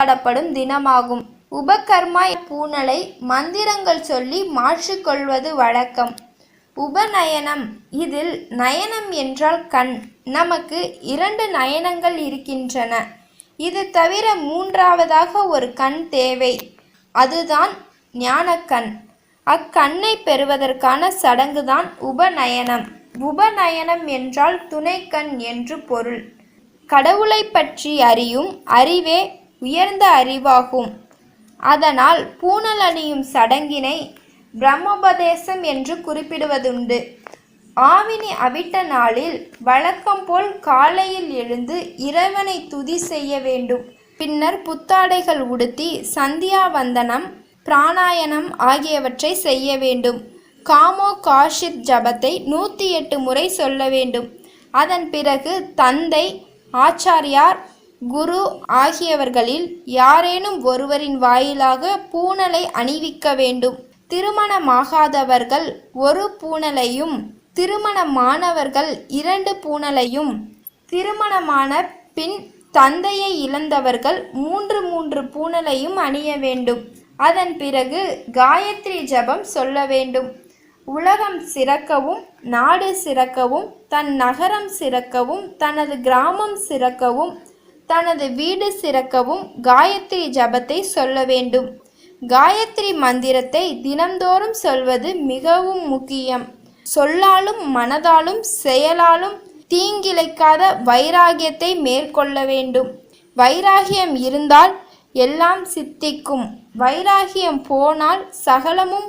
கொண்டாடப்படும் தினமாகும். உபகர்மா பூனலை மந்திரங்கள் சொல்லி மாற்றிக்கொள்வது வழக்கம். உபநயனம். இதில் நயனம் என்றால் கண். நமக்கு இரண்டு நயனங்கள் இருக்கின்றன. இது தவிர மூன்றாவதாக ஒரு கண் தேவை. அதுதான் ஞானக்கண். அக்கண்ணை பெறுவதற்கான சடங்குதான் உபநயனம். உபநயனம் என்றால் துணைக்கண் என்று பொருள். கடவுளை பற்றி அறியும் அறிவே உயர்ந்த அறிவாகும். அதனால் பூணல் அணியும் சடங்கினை பிரம்மோபதேசம் என்று குறிப்பிடுவதுண்டு. ஆவினி அவிட்ட நாளில் வழக்கம் போல் காலையில் எழுந்து இறைவனை துதி செய்ய வேண்டும். பின்னர் புத்தாடைகள் உடுத்தி சந்தியா வந்தனம் பிராணாயணம் ஆகியவற்றை செய்ய வேண்டும். காமோ காஷித் ஜபத்தை நூற்றி எட்டு முறை சொல்ல வேண்டும். அதன் பிறகு தந்தை ஆச்சாரியார் குரு ஆகியவர்களில் யாரேனும் ஒருவரின் வாயிலாக பூணலை அணிவிக்க வேண்டும். திருமணமாகாதவர்கள் ஒரு பூணலையும் திருமணமானவர்கள் இரண்டு பூணலையும் திருமணமான பின் தந்தையை இழந்தவர்கள் மூன்று மூன்று பூணலையும் அணிய வேண்டும். அதன் பிறகு காயத்ரி ஜபம் சொல்ல வேண்டும். உலகம் சிறக்கவும் நாடு சிறக்கவும் தன் நகரம் சிறக்கவும் தனது கிராமம் சிறக்கவும் தனது வீடு சிறக்கவும் காயத்ரி ஜபத்தை சொல்ல வேண்டும். காயத்ரி மந்திரத்தை தினம்தோறும் சொல்வது மிகவும் முக்கியம். சொல்லாலும் மனதாலும் செயலாலும் தீங்கிழைக்காத வைராகியத்தை மேற்கொள்ள வேண்டும். வைராகியம் இருந்தால் எல்லாம் சித்திக்கும். வைராகியம் போனால் சகலமும்